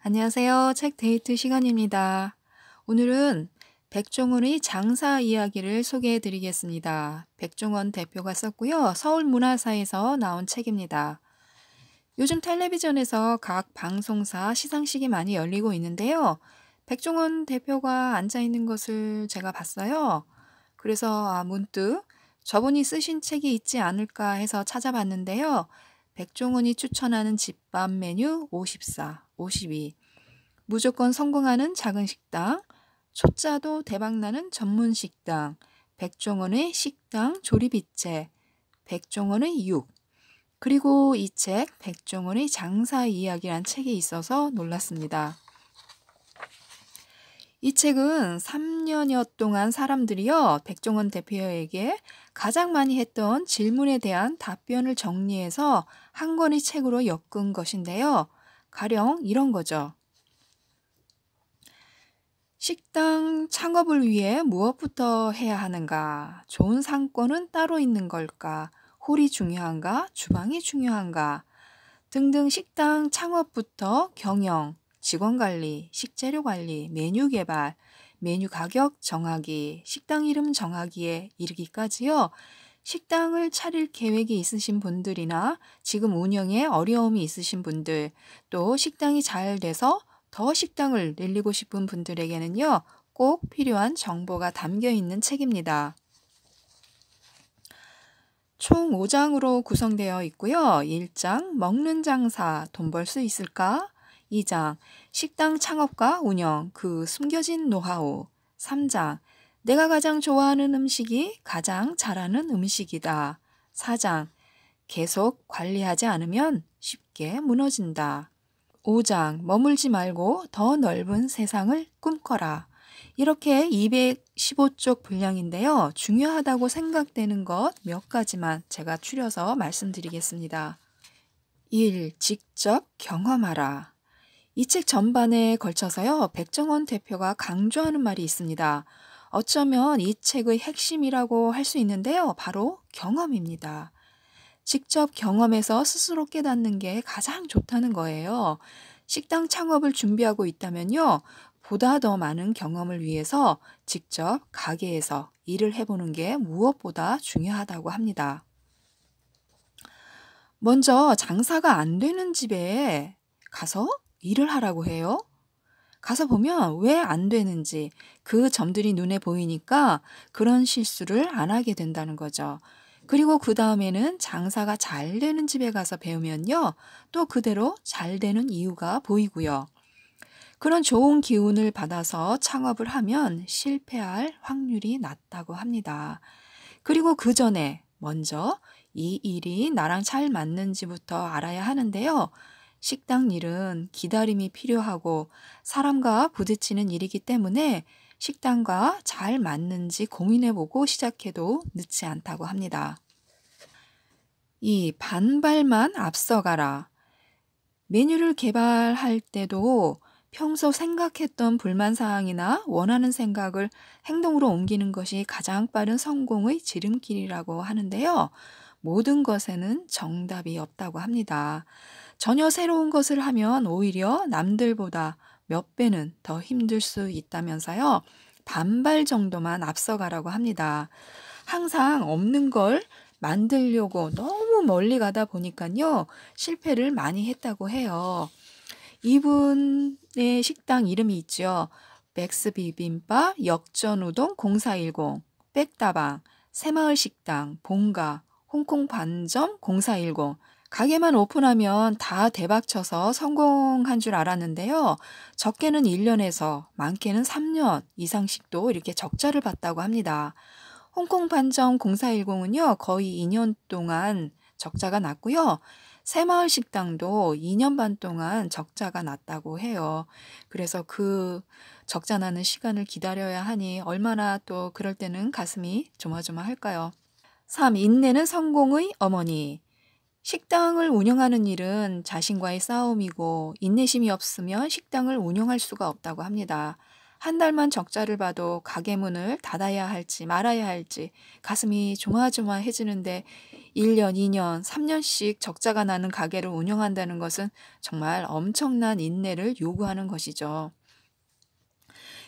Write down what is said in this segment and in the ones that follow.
안녕하세요. 책 데이트 시간입니다. 오늘은 백종원의 장사 이야기를 소개해 드리겠습니다. 백종원 대표가 썼고요. 서울문화사에서 나온 책입니다. 요즘 텔레비전에서 각 방송사 시상식이 많이 열리고 있는데요. 백종원 대표가 앉아 있는 것을 제가 봤어요. 그래서 아, 문득 저분이 쓰신 책이 있지 않을까 해서 찾아봤는데요. 백종원이 추천하는 집밥 메뉴 54, 52. 무조건 성공하는 작은 식당, 초짜도 대박나는 전문 식당, 백종원의 식당 조립이체, 백종원의 육. 그리고 이 책, 백종원의 장사 이야기란 책이 있어서 놀랐습니다. 이 책은 3년여 동안 사람들이요, 백종원 대표에게 가장 많이 했던 질문에 대한 답변을 정리해서 한 권의 책으로 엮은 것인데요. 가령 이런 거죠. 식당 창업을 위해 무엇부터 해야 하는가? 좋은 상권은 따로 있는 걸까? 홀이 중요한가? 주방이 중요한가? 등등 식당 창업부터 경영, 직원 관리, 식재료 관리, 메뉴 개발, 메뉴 가격 정하기, 식당 이름 정하기에 이르기까지요. 식당을 차릴 계획이 있으신 분들이나 지금 운영에 어려움이 있으신 분들, 또 식당이 잘 돼서 더 식당을 늘리고 싶은 분들에게는요, 꼭 필요한 정보가 담겨 있는 책입니다. 총 5장으로 구성되어 있고요. 1장, 먹는 장사, 돈 벌 수 있을까? 2장 식당 창업과 운영 그 숨겨진 노하우 3장 내가 가장 좋아하는 음식이 가장 잘하는 음식이다. 4장 계속 관리하지 않으면 쉽게 무너진다. 5장 머물지 말고 더 넓은 세상을 꿈꿔라. 이렇게 215쪽 분량인데요. 중요하다고 생각되는 것 몇 가지만 제가 추려서 말씀드리겠습니다. 1. 직접 경험하라. 이 책 전반에 걸쳐서요, 백정원 대표가 강조하는 말이 있습니다. 어쩌면 이 책의 핵심이라고 할 수 있는데요, 바로 경험입니다. 직접 경험해서 스스로 깨닫는 게 가장 좋다는 거예요. 식당 창업을 준비하고 있다면요, 보다 더 많은 경험을 위해서 직접 가게에서 일을 해보는 게 무엇보다 중요하다고 합니다. 먼저 장사가 안 되는 집에 가서 일을 하라고 해요. 가서 보면 왜 안 되는지 그 점들이 눈에 보이니까 그런 실수를 안 하게 된다는 거죠. 그리고 그 다음에는 장사가 잘 되는 집에 가서 배우면요. 또 그대로 잘 되는 이유가 보이고요. 그런 좋은 기운을 받아서 창업을 하면 실패할 확률이 낮다고 합니다. 그리고 그 전에 먼저 이 일이 나랑 잘 맞는지부터 알아야 하는데요. 식당 일은 기다림이 필요하고 사람과 부딪히는 일이기 때문에 식당과 잘 맞는지 고민해보고 시작해도 늦지 않다고 합니다. 이 반발만 앞서가라. 메뉴를 개발할 때도 평소 생각했던 불만 사항이나 원하는 생각을 행동으로 옮기는 것이 가장 빠른 성공의 지름길이라고 하는데요. 모든 것에는 정답이 없다고 합니다. 전혀 새로운 것을 하면 오히려 남들보다 몇 배는 더 힘들 수 있다면서요. 반발 정도만 앞서가라고 합니다. 항상 없는 걸 만들려고 너무 멀리 가다 보니까요. 실패를 많이 했다고 해요. 이분의 식당 이름이 있죠. 백스 비빔밥, 역전 우동 0410, 백다방, 새마을 식당, 본가, 홍콩 반점 0410, 가게만 오픈하면 다 대박쳐서 성공한 줄 알았는데요. 적게는 1년에서 많게는 3년 이상씩도 이렇게 적자를 봤다고 합니다. 홍콩 반점 0410은요, 거의 2년 동안 적자가 났고요. 새마을 식당도 2년 반 동안 적자가 났다고 해요. 그래서 그 적자 나는 시간을 기다려야 하니 얼마나 또 그럴 때는 가슴이 조마조마할까요? 3. 인내는 성공의 어머니. 식당을 운영하는 일은 자신과의 싸움이고 인내심이 없으면 식당을 운영할 수가 없다고 합니다. 한 달만 적자를 봐도 가게 문을 닫아야 할지 말아야 할지 가슴이 조마조마해지는데 1년, 2년, 3년씩 적자가 나는 가게를 운영한다는 것은 정말 엄청난 인내를 요구하는 것이죠.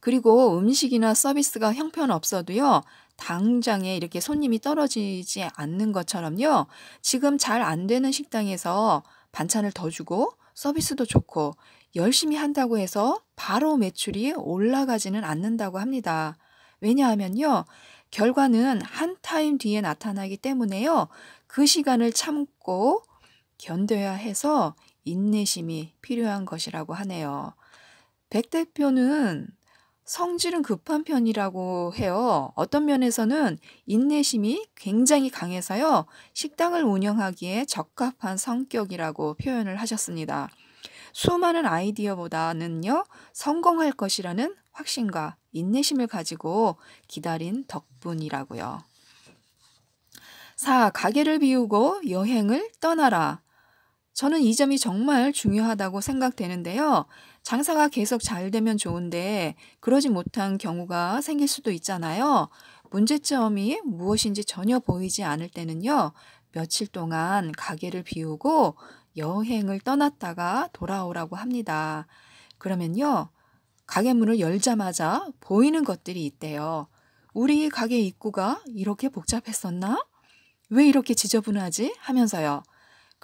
그리고 음식이나 서비스가 형편없어도요, 당장에 이렇게 손님이 떨어지지 않는 것처럼요, 지금 잘 안 되는 식당에서 반찬을 더 주고 서비스도 좋고 열심히 한다고 해서 바로 매출이 올라가지는 않는다고 합니다. 왜냐하면요, 결과는 한 타임 뒤에 나타나기 때문에요, 그 시간을 참고 견뎌야 해서 인내심이 필요한 것이라고 하네요. 백 대표는 성질은 급한 편이라고 해요. 어떤 면에서는 인내심이 굉장히 강해서요. 식당을 운영하기에 적합한 성격이라고 표현을 하셨습니다. 수많은 아이디어보다는요, 성공할 것이라는 확신과 인내심을 가지고 기다린 덕분이라고요. 4. 가게를 비우고 여행을 떠나라. 저는 이 점이 정말 중요하다고 생각되는데요. 장사가 계속 잘 되면 좋은데 그러지 못한 경우가 생길 수도 있잖아요. 문제점이 무엇인지 전혀 보이지 않을 때는요. 며칠 동안 가게를 비우고 여행을 떠났다가 돌아오라고 합니다. 그러면요. 가게 문을 열자마자 보이는 것들이 있대요. 우리 가게 입구가 이렇게 복잡했었나? 왜 이렇게 지저분하지? 하면서요.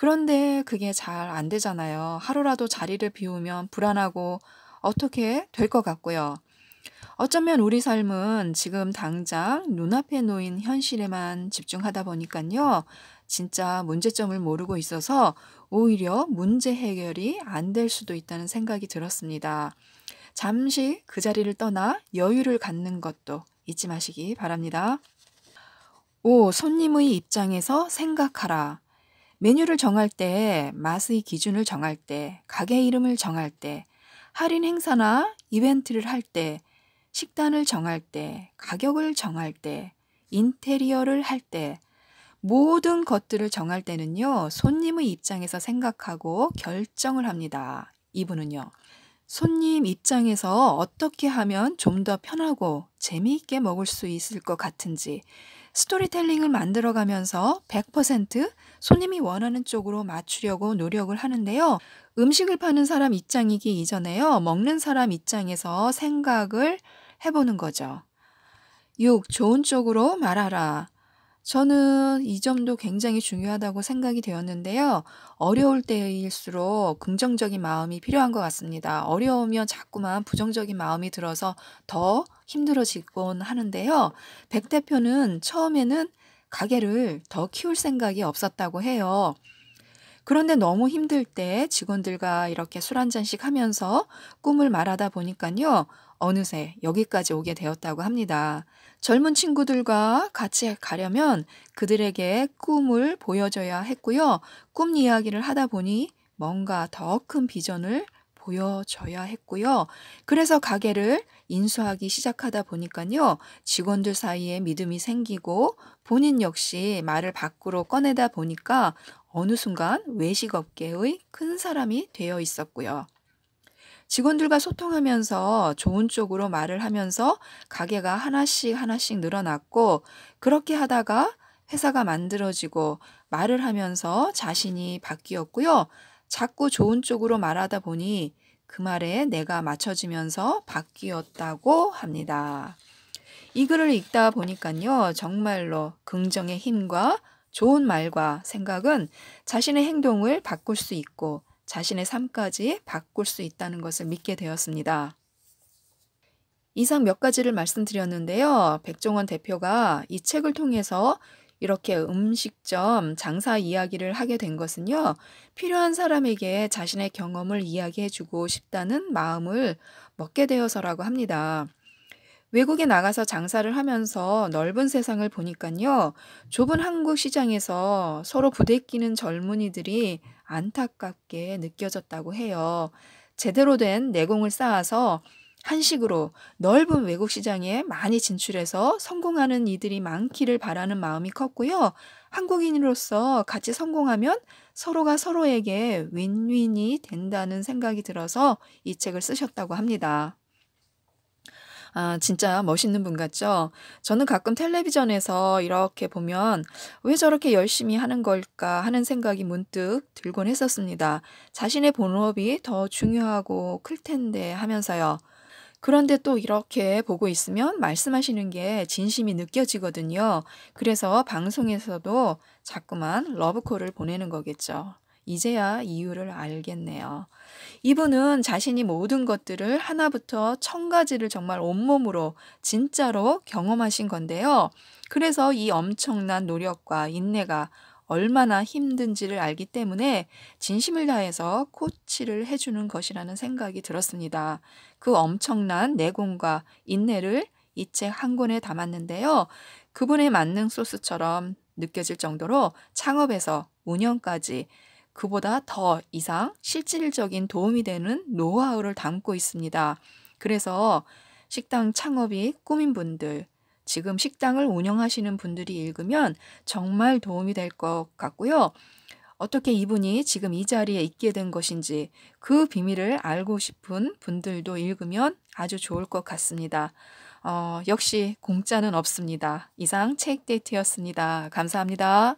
그런데 그게 잘 안 되잖아요. 하루라도 자리를 비우면 불안하고 어떻게 될 것 같고요. 어쩌면 우리 삶은 지금 당장 눈앞에 놓인 현실에만 집중하다 보니까요. 진짜 문제점을 모르고 있어서 오히려 문제 해결이 안 될 수도 있다는 생각이 들었습니다. 잠시 그 자리를 떠나 여유를 갖는 것도 잊지 마시기 바랍니다. 5. 손님의 입장에서 생각하라. 메뉴를 정할 때, 맛의 기준을 정할 때, 가게 이름을 정할 때, 할인 행사나 이벤트를 할 때, 식단을 정할 때, 가격을 정할 때, 인테리어를 할 때, 모든 것들을 정할 때는요, 손님의 입장에서 생각하고 결정을 합니다. 이분은요. 손님 입장에서 어떻게 하면 좀 더 편하고 재미있게 먹을 수 있을 것 같은지, 스토리텔링을 만들어가면서 100% 손님이 원하는 쪽으로 맞추려고 노력을 하는데요. 음식을 파는 사람 입장이기 이전에요. 먹는 사람 입장에서 생각을 해보는 거죠. 6. 좋은 쪽으로 말하라. 저는 이 점도 굉장히 중요하다고 생각이 되었는데요. 어려울 때일수록 긍정적인 마음이 필요한 것 같습니다. 어려우면 자꾸만 부정적인 마음이 들어서 더 힘들어지곤 하는데요. 백 대표는 처음에는 가게를 더 키울 생각이 없었다고 해요. 그런데 너무 힘들 때 직원들과 이렇게 술 한잔씩 하면서 꿈을 말하다 보니까요. 어느새 여기까지 오게 되었다고 합니다. 젊은 친구들과 같이 가려면 그들에게 꿈을 보여줘야 했고요. 꿈 이야기를 하다 보니 뭔가 더 큰 비전을 보여줘야 했고요. 그래서 가게를 인수하기 시작하다 보니까요. 직원들 사이에 믿음이 생기고 본인 역시 말을 밖으로 꺼내다 보니까 어느 순간 외식업계의 큰 사람이 되어 있었고요. 직원들과 소통하면서 좋은 쪽으로 말을 하면서 가게가 하나씩 하나씩 늘어났고 그렇게 하다가 회사가 만들어지고 말을 하면서 자신이 바뀌었고요. 자꾸 좋은 쪽으로 말하다 보니 그 말에 내가 맞춰지면서 바뀌었다고 합니다. 이 글을 읽다 보니까요. 정말로 긍정의 힘과 좋은 말과 생각은 자신의 행동을 바꿀 수 있고 자신의 삶까지 바꿀 수 있다는 것을 믿게 되었습니다. 이상 몇 가지를 말씀드렸는데요. 백종원 대표가 이 책을 통해서 이렇게 음식점 장사 이야기를 하게 된 것은요. 필요한 사람에게 자신의 경험을 이야기해 주고 싶다는 마음을 먹게 되어서라고 합니다. 외국에 나가서 장사를 하면서 넓은 세상을 보니까요. 좁은 한국 시장에서 서로 부대끼는 젊은이들이 안타깝게 느껴졌다고 해요. 제대로 된 내공을 쌓아서 한식으로 넓은 외국 시장에 많이 진출해서 성공하는 이들이 많기를 바라는 마음이 컸고요. 한국인으로서 같이 성공하면 서로가 서로에게 윈윈이 된다는 생각이 들어서 이 책을 쓰셨다고 합니다. 아, 진짜 멋있는 분 같죠? 저는 가끔 텔레비전에서 이렇게 보면 왜 저렇게 열심히 하는 걸까 하는 생각이 문득 들곤 했었습니다. 자신의 본업이 더 중요하고 클 텐데 하면서요. 그런데 또 이렇게 보고 있으면 말씀하시는 게 진심이 느껴지거든요. 그래서 방송에서도 자꾸만 러브콜을 보내는 거겠죠. 이제야 이유를 알겠네요. 이분은 자신이 모든 것들을 하나부터 천 가지를 정말 온몸으로 진짜로 경험하신 건데요. 그래서 이 엄청난 노력과 인내가 얼마나 힘든지를 알기 때문에 진심을 다해서 코치를 해주는 것이라는 생각이 들었습니다. 그 엄청난 내공과 인내를 이 책 한 권에 담았는데요. 그분의 만능 소스처럼 느껴질 정도로 창업에서 운영까지 그보다 더 이상 실질적인 도움이 되는 노하우를 담고 있습니다. 그래서 식당 창업이 꿈인 분들, 지금 식당을 운영하시는 분들이 읽으면 정말 도움이 될 것 같고요. 어떻게 이분이 지금 이 자리에 있게 된 것인지 그 비밀을 알고 싶은 분들도 읽으면 아주 좋을 것 같습니다. 어, 역시 공짜는 없습니다. 이상 책 데이트였습니다. 감사합니다.